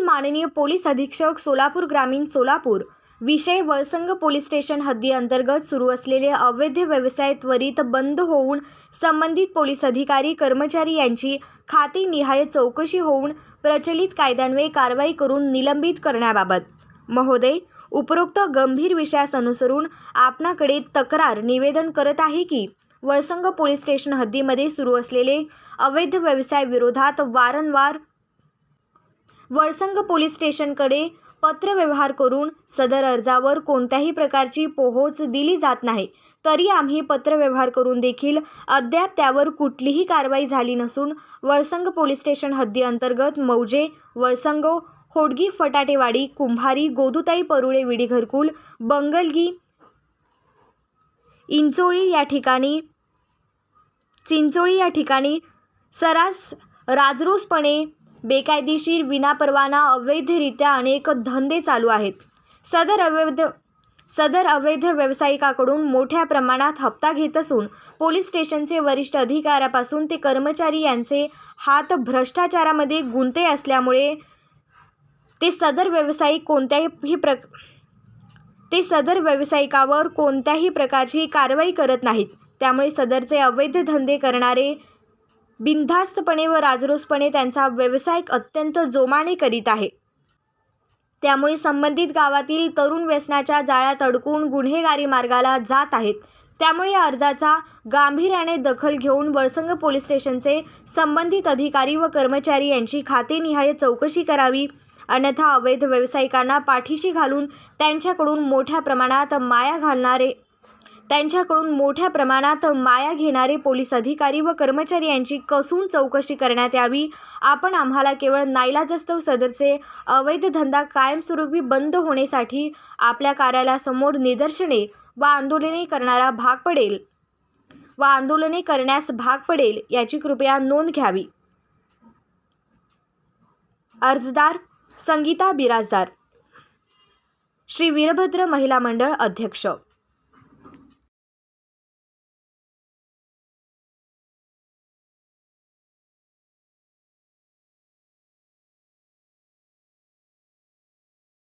माननीय पोलीस अधीक्षक सोलापूर ग्रामीण सोलापूर. विषय वळसंग पोलीस स्टेशन हद्दी अंतर्गत सुरू असलेले अवैध व्यवसाय त्वरित बंद होऊन संबंधित पोलीस अधिकारी कर्मचारी यांची खातेनिहाय चौकशी होऊन प्रचलित कायद्यान्वये कारवाई करून निलंबित करण्याबाबत. महोदय उपरोक्त गंभीर विषयास अनुसरून आपणाकडे तक्रार निवेदन करत आहे की वळसंग पोलीस स्टेशन हद्दीमध्ये सुरू असलेले अवैध व्यवसाय विरोधात वारंवार वळसंग पोलीस स्टेशनकडे पत्रव्यवहार करून सदर अर्जावर कोणत्याही प्रकारची पोहोच दिली जात नाही. तरी आम्ही पत्रव्यवहार करून देखील अद्याप त्यावर कुठलीही कारवाई झाली नसून वळसंग पोलीस स्टेशन हद्दी अंतर्गत मौजे वळसंग होडगी फटाटेवाडी कुंभारी गोदुताई परुळे विडी घरकुल बंगलगी इंचोळी या ठिकाणी चिंचोळी या ठिकाणी सरास राजरोसपणे बेकायदेशीर विनापरवाना अवैधरित्या अनेक धंदे चालू आहेत. सदर अवैध सदर अवैध व्यावसायिकाकडून मोठ्या प्रमाणात हप्ता घेत असून पोलीस स्टेशनचे वरिष्ठ अधिकाऱ्यापासून ते कर्मचारी यांचे हात भ्रष्टाचारामध्ये गुंते असल्यामुळे ते सदर व्यावसायिक कोणत्याही प्र ते सदर व्यावसायिकावर कोणत्याही प्रकारची कारवाई करत नाहीत. त्यामुळे सदरचे अवैध धंदे करणारे बिनधास्तपणे व राजरोसपणे त्यांचा व्यवसाय अत्यंत जोमाने करीत आहे. त्यामुळे संबंधित गावातील तरुण व्यसनाच्या जाळ्यात अडकून गुन्हेगारी मार्गाला जात आहेत. त्यामुळे या अर्जाचा गांभीर्याने दखल घेऊन वळसंग पोलीस स्टेशनचे संबंधित अधिकारी व कर्मचारी यांची खातेनिहाय चौकशी करावी. अन्यथा अवैध व्यावसायिकांना पाठीशी घालून त्यांच्याकडून मोठ्या प्रमाणात माया घालणारे त्यांच्याकडून मोठ्या प्रमाणात माया घेणारे पोलीस अधिकारी व कर्मचारी यांची कसून चौकशी करण्यात यावी. आपण आम्हाला केवळ नाईलाजस्तव सदरचे अवैध धंदा कायमस्वरूपी बंद होण्यासाठी आपल्या कार्यालयासमोर निदर्शने व आंदोलने करणारा भाग पडेल. व आंदोलने करण्यास भाग पडेल याची कृपया नोंद घ्यावी. अर्जदार संगीता बिराजदार. श्री वीरभद्र महिला मंडळ अध्यक्ष.